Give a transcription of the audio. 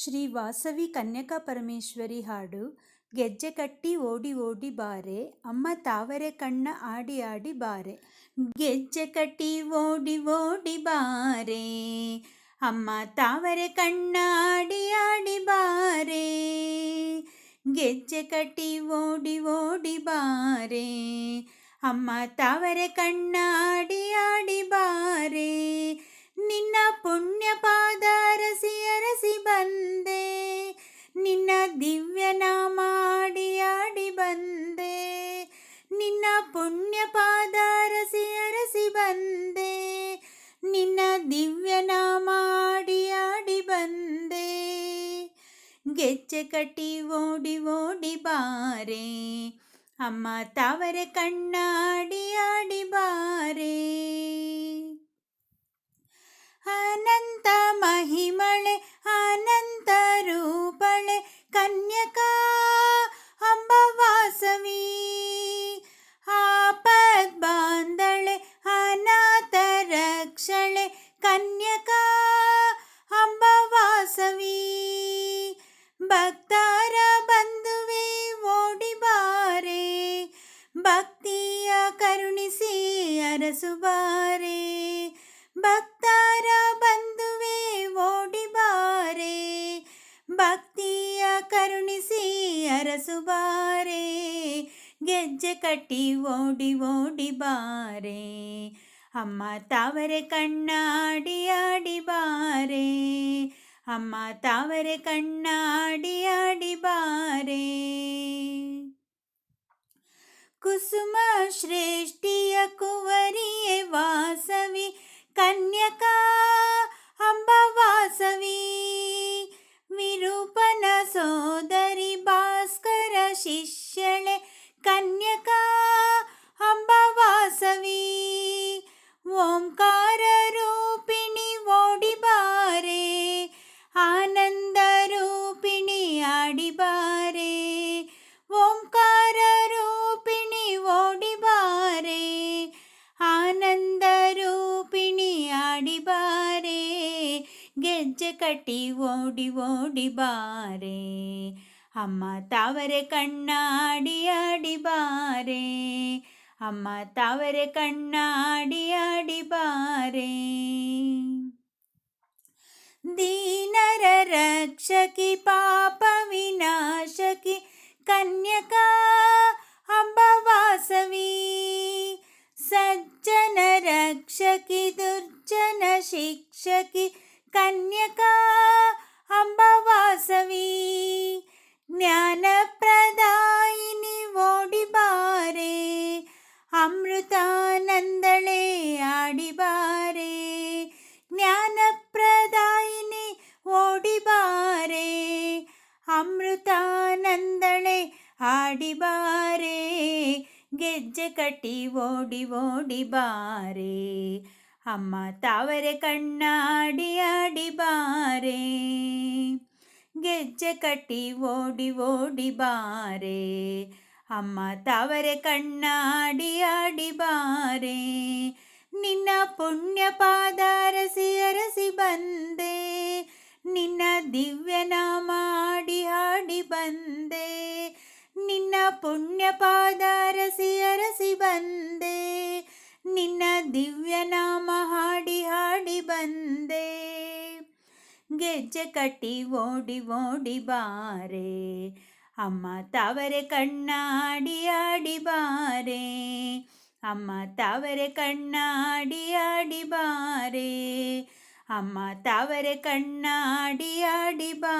ಶ್ರೀ ವಾಸವಿ ಕನ್ಯಕಾ ಪರಮೇಶ್ವರಿ ಹಾಡು ಗೆಜ್ಜೆ ಕಟ್ಟಿ ಓಡಿ ಓಡಿ ಬಾರೆ ಅಮ್ಮ ತಾವರೆ ಕಣ್ಣ ಆಡಿ ಆಡಿ ಬಾರೆ ಗೆಜ್ಜೆ ಕಟ್ಟಿ ಓಡಿ ಓಡಿ ಬಾರೆ ಅಮ್ಮ ತಾವರೆ ಕಣ್ಣ ಆಡಿ ಆಡಿ ಬಾರೆ ಗೆಜ್ಜೆ ಕಟ್ಟಿ ಓಡಿ ಓಡಿ ಬಾರೆ ಅಮ್ಮ ತಾವರೆ ಕಣ್ಣಾಡಿ ಹೆಜ್ಜೆ ಕಟ್ಟಿ ಓಡಿ ಓಡಿ ಬಾರೆ ಅಮ್ಮ ತವರ ಕಣ್ಣಾಡಿ ಆಡಿ ಬಾರೆ ಹನ ದಯಾ ಕರುಣಿಸಿ ಅರಸು ಬಾರೆ ಭಕ್ತಾರ ಬಂಧುವೆ ಓಡಿ ಬಾರೆ ಭಕ್ತಿಯ ಕರುಣಿಸಿ ಅರಸು ಬಾರೆ ಗೆಜ್ಜೆ ಕಟ್ಟಿ ಓಡಿ ಓಡಿ ಬಾರೆ ಅಮ್ಮ ತಾವರೆ ಕಣ್ಣಾಡಿ ಆಡಿ ಬಾರೆ ಅಮ್ಮ ತಾವರೆ ಕಣ್ಣಾಡಿ श्रेष्ठ कुवरिये वास ಗೆಜ್ಜೆ ಕಟ್ಟಿ ಓಡಿ ಓಡಿ ಬಾರೆ ಅಮ್ಮ ತಾವರೆ ಕಣ್ಣಾಡಿ ಆಡಿ ಬಾರೆ ಅಮ್ಮ ತಾವರೆ ಕಣ್ಣಾಡಿ ಆಡಿ ಬಾರೆ ದೀನರ ರಕ್ಷಕಿ ಪಾಪ ವಿನಾಶಕಿ ಕನ್ಯಕಾ ಅಂಬವಾಸವಿ ಸಜ್ಜನ ರಕ್ಷಕಿ ದುರ್ಜನ ಶಿಕ್ಷಕಿ കന്യകാ അംബവാസവി ജ്ഞാനപ്രദായിനി ഓടിബാരേ അമൃതാനന്ദളേ ആടിബാരേ ജ്ഞാനപ്രദായിനി ഓടിബാരേ അമൃതാനന്ദളേ ആടിബാരേ ಗೆಜ್ಜೆ ಕಟ್ಟಿ ഓടി ഓടിബാരേ അമ്മ ತಾವರೆ കണ്ണാടിയാടി ബാരേ ಗೆಜ್ಜೆ ಕಟ್ಟಿ ಓಡಿ ಓಡಿ ಬಾರೇ ಅಮ್ಮ ತಾವರೆ ಕಣ್ಣಾಡಿಯಾಡಿ ಬಾರೇ ನಿನ್ನ ಪುಣ್ಯ ಪಾದಾರಸಿ ಅರಸಿ ಬಂದೆ ನಿನ್ನ ದಿವ್ಯ ದಿವ್ಯನಾಮ ಹಾಡಿ ಹಾಡಿ ಬಂದೆ ಗೆಜ್ಜೆ ಕಟ್ಟಿ ಓಡಿ ಓಡಿ ಬಾರೆ ಅಮ್ಮ ತಾವರೆ ಕಣ್ಣಾಡಿ ಆಡಿ ಬಾರೆ ಅಮ್ಮ ತಾವರೆ ಕಣ್ಣಾಡಿ ಆಡಿ ಬಾರೆ ಅಮ್ಮ ತಾವರೆ ಕಣ್ಣಾಡಿ ಆಡಿ ಬಾರೆ